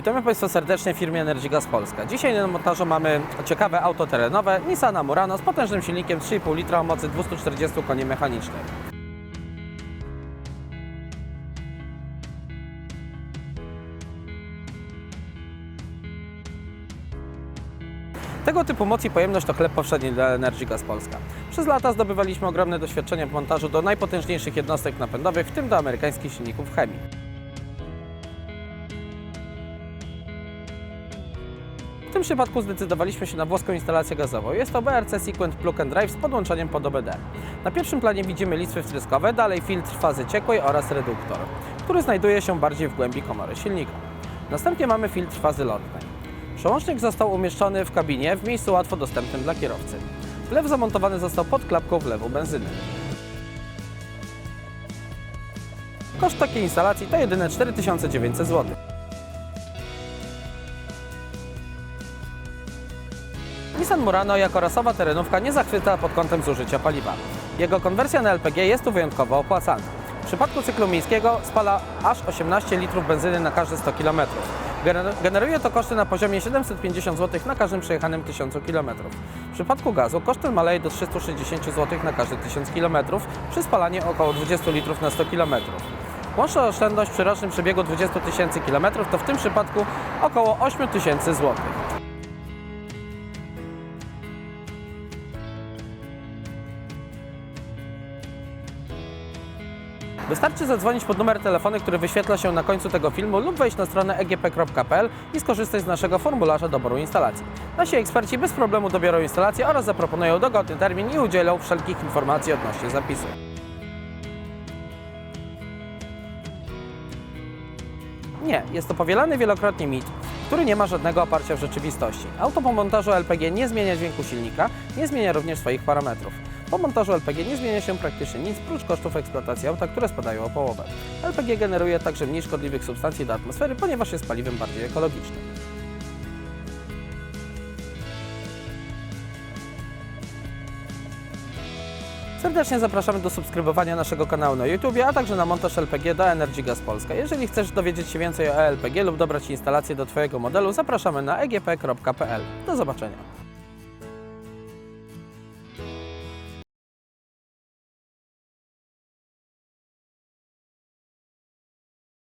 Witamy Państwa serdecznie w firmie Energygas Polska. Dzisiaj na montażu mamy ciekawe auto terenowe Nissana Murano z potężnym silnikiem 3,5 litra o mocy 240 koni mechanicznych. Tego typu moc i pojemność to chleb powszedni dla Energygas Polska. Przez lata zdobywaliśmy ogromne doświadczenie w montażu do najpotężniejszych jednostek napędowych, w tym do amerykańskich silników chemii. W tym przypadku zdecydowaliśmy się na włoską instalację gazową. Jest to BRC Sequent Plug and Drive z podłączeniem pod OBD. Na pierwszym planie widzimy listwy wtryskowe, dalej filtr fazy ciekłej oraz reduktor, który znajduje się bardziej w głębi komory silnika. Następnie mamy filtr fazy lotnej. Przełącznik został umieszczony w kabinie w miejscu łatwo dostępnym dla kierowcy. Wlew zamontowany został pod klapką wlewu benzyny. Koszt takiej instalacji to jedyne 4900 zł. Nissan Murano jako rasowa terenówka nie zachwyta pod kątem zużycia paliwa. Jego konwersja na LPG jest tu wyjątkowo opłacalna. W przypadku cyklu miejskiego spala aż 18 litrów benzyny na każde 100 km. Gener- Generuje to koszty na poziomie 750 zł na każdym przejechanym 1000 km. W przypadku gazu koszt ten maleje do 360 zł na każde 1000 km przy spalaniu około 20 litrów na 100 km. Łączna oszczędność przy rocznym przebiegu 20 tysięcy km to w tym przypadku około 8 tysięcy. Wystarczy zadzwonić pod numer telefonu, który wyświetla się na końcu tego filmu lub wejść na stronę egp.pl i skorzystać z naszego formularza doboru instalacji. Nasi eksperci bez problemu dobiorą instalację oraz zaproponują dogodny termin i udzielą wszelkich informacji odnośnie zapisu. Nie, jest to powielany wielokrotnie mit, który nie ma żadnego oparcia w rzeczywistości. Auto po montażu LPG nie zmienia dźwięku silnika, nie zmienia również swoich parametrów. Po montażu LPG nie zmienia się praktycznie nic, prócz kosztów eksploatacji auta, które spadają o połowę. LPG generuje także mniej szkodliwych substancji do atmosfery, ponieważ jest paliwem bardziej ekologicznym. Serdecznie zapraszamy do subskrybowania naszego kanału na YouTube, a także na montaż LPG do Energy Gas Polska. Jeżeli chcesz dowiedzieć się więcej o LPG lub dobrać instalację do Twojego modelu, zapraszamy na egp.pl. Do zobaczenia.